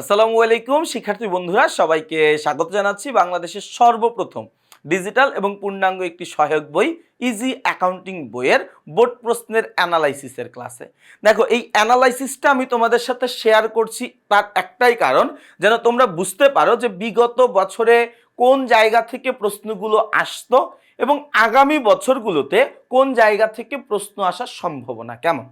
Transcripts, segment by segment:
আসসালামু আলাইকুম, শিক্ষার্থী বন্ধুরা, সবাইকে স্বাগত জানাচ্ছি বাংলাদেশের সর্বপ্রথম ডিজিটাল এবং পূর্ণাঙ্গ একটি সহায়ক বই ইজি অ্যাকাউন্টিং বইয়ের বোর্ড প্রশ্নের অ্যানালাইসিসের ক্লাসে দেখো, এই অ্যানালাইসিসটা আমি তোমাদের সাথে শেয়ার করছি তার একটাই কারণ, যেন তোমরা বুঝতে পারো যে বিগত বছরে কোন জায়গা থেকে প্রশ্নগুলো আসতো এবং আগামী বছরগুলোতে কোন জায়গা থেকে প্রশ্ন আসার সম্ভাবনা কেমন।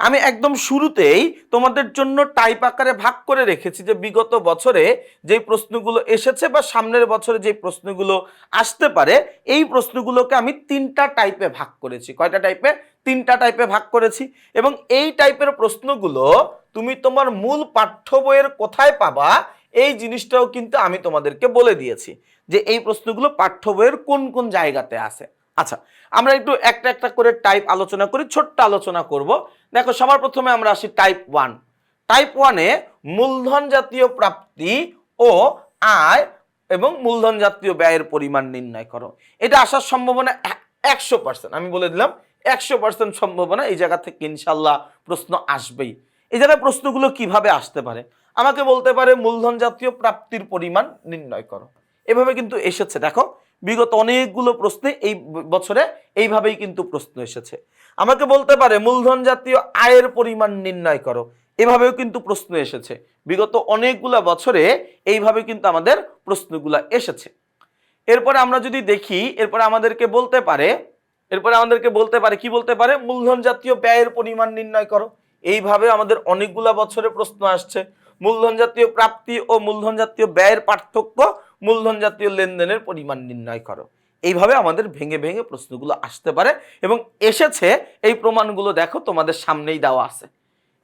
আমি একদম শুরুতেই তোমাদের জন্য টাইপ আকারে ভাগ করে রেখেছি যে বিগত বছরে যে প্রশ্নগুলো এসেছে বা সামনের বছরে যে প্রশ্নগুলো আসতে পারে, এই প্রশ্নগুলোকে আমি তিনটা টাইপে ভাগ করেছি। কয়টা টাইপে তিনটা টাইপে ভাগ করেছি এবং এই টাইপের প্রশ্নগুলো তুমি তোমার মূল পাঠ্য বইয়ের কোথায় পাবা, এই জিনিসটাও কিন্তু আমি তোমাদেরকে বলে দিয়েছি যে এই প্রশ্নগুলো পাঠ্য বইয়ের কোন কোন জায়গাতে আছে। আচ্ছা আমরা একটু একটা একটা করে টাইপ আলোচনা করি, ছোট্ট আলোচনা করব। দেখো, সবার প্রথমে আমরা আসি টাইপ ওয়ান টাইপ ওয়ানে মূলধন জাতীয় প্রাপ্তি ও আয় এবং মূলধন জাতীয় ব্যয়ের পরিমাণ নির্ণয় করো। এটা আসার সম্ভাবনা একশো পার্সেন্ট আমি বলে দিলাম, একশো পার্সেন্ট সম্ভাবনা এই জায়গা থেকে ইনশাল্লাহ প্রশ্ন আসবেই। এই জায়গায় প্রশ্নগুলো কীভাবে আসতে পারে? আমাকে বলতে পারে মূলধন জাতীয় প্রাপ্তির পরিমাণ নির্ণয় করো। এভাবে কিন্তু এসেছে। দেখো বিগত অনেকগুলো প্রশ্নে এই বছরে এইভাবেই কিন্তু প্রশ্ন এসেছে। আমাকে বলতে পারে, মূলধন জাতীয় আয়ের পরিমাণ নির্ণয় করো। এভাবেও কিন্তু প্রশ্ন এসেছে। বিগত অনেকগুলো বছরে এইভাবে কিন্তু আমাদের প্রশ্নগুলো এসেছে। এরপরে আমরা যদি দেখি, এরপরে আমাদেরকে বলতে পারে, এরপরে আমাদেরকে বলতে পারে, কি বলতে পারে? মূলধন জাতীয় ব্যয়ের পরিমাণ নির্ণয় করো। এইভাবে আমাদের অনেকগুলা বছরে প্রশ্ন আসছে। মূলধন জাতীয় প্রাপ্তি ও মূলধন জাতীয় ব্যয়ের পার্থক্য মূলধন জাতীয় লেনদেনের পরিমাণ নির্ণয় করো। এইভাবে আমাদের ভেঙে ভেঙে প্রশ্নগুলো আসতে পারে এবং এসেছে এই প্রমাণগুলো দেখো, তোমাদের সামনেই দেওয়া আছে।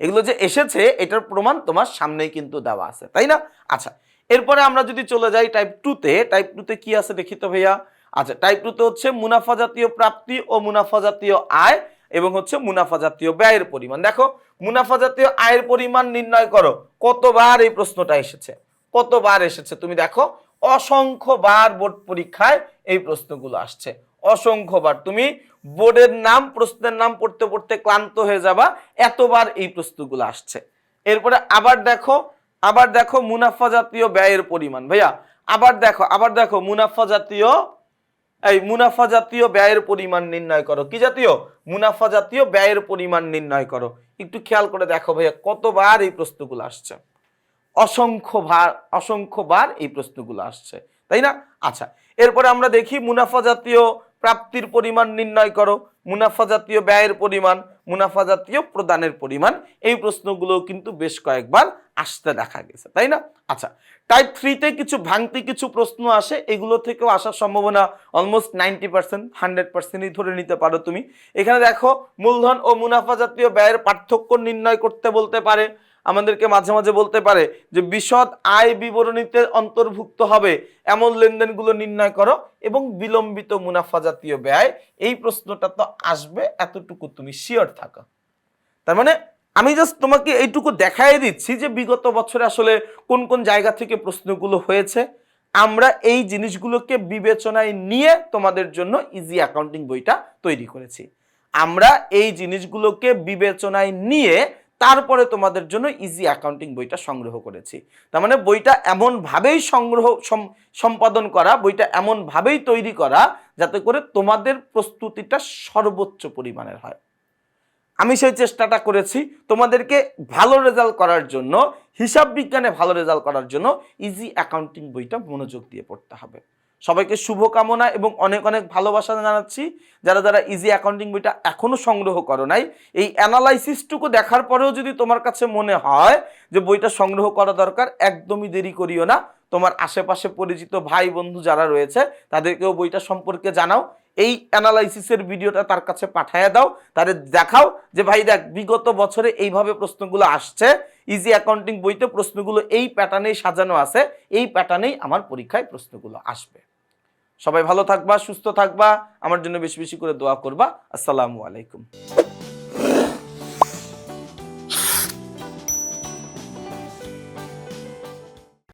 এগুলো যে এসেছে, এটার প্রমাণ তোমার সামনেই কিন্তু দেওয়া আছে, তাই না? আচ্ছা এরপরে আমরা যদি চলে যাই টাইপ টুতে টাইপ টুতে কি আছে দেখি তো ভাইয়া? আচ্ছা টাইপ টুতে হচ্ছে মুনাফা জাতীয় প্রাপ্তি ও মুনাফা জাতীয় আয়। এবং হচ্ছে মুনাফা জাতীয় ব্যয়ের পরিমাণ। দেখো, মুনাফা জাতীয় আয়ের পরিমাণ নির্ণয় করো। কতবার এই প্রশ্নটা এসেছে? কতবার এসেছে? তুমি দেখো, অসংখ্যবার বোর্ড পরীক্ষায় এই প্রশ্নগুলো আসছে। অসংখ্যবার। তুমি বোর্ডের নাম, প্রশ্নের নাম পড়তে পড়তে ক্লান্ত হয়ে যাবা, এতবার এই প্রশ্নগুলো আসছে। এরপরে আবার দেখো আবার দেখো মুনাফা জাতীয় ব্যয়ের পরিমাণ। ভাইয়া, আবার দেখো আবার দেখো মুনাফা জাতীয় এই মুনাফা জাতীয় ব্যয়ের পরিমাণ নির্ণয় করো। কি জাতীয়? মুনাফা জাতীয় ব্যয়ের পরিমাণ নির্ণয় করো। একটু খেয়াল করে দেখো ভাইয়া, কতবার এই প্রশ্নগুলো আসছে? অসংখ্য ভার, অসংখ্যবার এই প্রশ্নগুলো আসছে। তাই না? আচ্ছা এরপরে আমরা দেখি মুনাফা জাতীয় প্রাপ্তির পরিমাণ নির্ণয় করো। মুনাফা জাতীয় ব্যয়ের পরিমাণ, মুনাফা জাতীয় প্রদানের পরিমাণ, এই প্রশ্নগুলো কিন্তু বেশ কয়েকবার আসতে দেখা গেছে, তাই না? আচ্ছা টাইপ থ্রিতে কিছু ভাঙতি কিছু প্রশ্ন আসে, এগুলো থেকেও আসার সম্ভাবনা অলমোস্ট নাইনটি পার্সেন্ট হান্ড্রেড পার্সেন্টই ধরে নিতে পারো তুমি। এখানে দেখো, মূলধন ও মুনাফা জাতীয় ব্যয়ের পার্থক্য নির্ণয় করতে বলতে পারে। আমাদেরকে মাঝে মাঝে বলতে পারে যে বিশদ আয় বিবরণীতে অন্তর্ভুক্ত হবে। এমন লেনদেনগুলো নির্ণয় করো এবং বিলম্বিত মুনাফা জাতীয় ব্যয়, এই প্রশ্নটা তো আসবে এতটুকু তুমি শিওর থাকো। তার মানে আমি জাস্ট তোমাকে এইটুকু দেখাই দিচ্ছি যে বিগত বছরে আসলে কোন কোন জায়গা থেকে প্রশ্নগুলো হয়েছে। আমরা এই জিনিসগুলোকে বিবেচনায় নিয়ে তোমাদের জন্য ইজি অ্যাকাউন্টিং বইটা তৈরি করেছি। আমরা এই জিনিসগুলোকে বিবেচনায় নিয়ে তারপরে তোমাদের জন্য ইজি অ্যাকাউন্টিং বইটা সংগ্রহ করেছি। তার মানে বইটা এমনভাবেই সংগ্রহ সম্পাদন করা, বইটা এমনভাবেই তৈরি করা যাতে করে তোমাদের প্রস্তুতিটা সর্বোচ্চ পরিমাণের হয়। আমি সেই চেষ্টাটা করেছি তোমাদেরকে ভালো রেজাল্ট করার জন্য, হিসাব বিজ্ঞানে ভালো রেজাল্ট করার জন্য ইজি অ্যাকাউন্টিং বইটা মনোযোগ দিয়ে পড়তে হবে। সবাইকে শুভকামনা এবং অনেক অনেক ভালোবাসা জানাচ্ছি। যারা যারা ইজি অ্যাকাউন্টিং বইটা এখনও সংগ্রহ করো নাই, এই অ্যানালাইসিসটুকু দেখার পরেও যদি তোমার কাছে মনে হয় যে বইটা সংগ্রহ করা দরকার, একদমই দেরি করিও না। তোমার আশেপাশে পরিচিত ভাই বন্ধু যারা রয়েছে, তাদেরকেও বইটা সম্পর্কে জানাও। এই অ্যানালাইসিসের ভিডিওটা তার কাছে পাঠায় দাও তাদের দেখাও যে ভাই দেখ, বিগত বছরে এইভাবে প্রশ্নগুলো আসছে ইজি অ্যাকাউন্টিং বইতে প্রশ্নগুলো এই প্যাটার্নেই সাজানো আছে, এই প্যাটার্নেই আমার পরীক্ষায় প্রশ্নগুলো আসবে। সবাই ভালো থাকবা, সুস্থ থাকবা, আমার জন্য বেশি বেশি করে দোয়া করবা। আসসালামু আলাইকুম।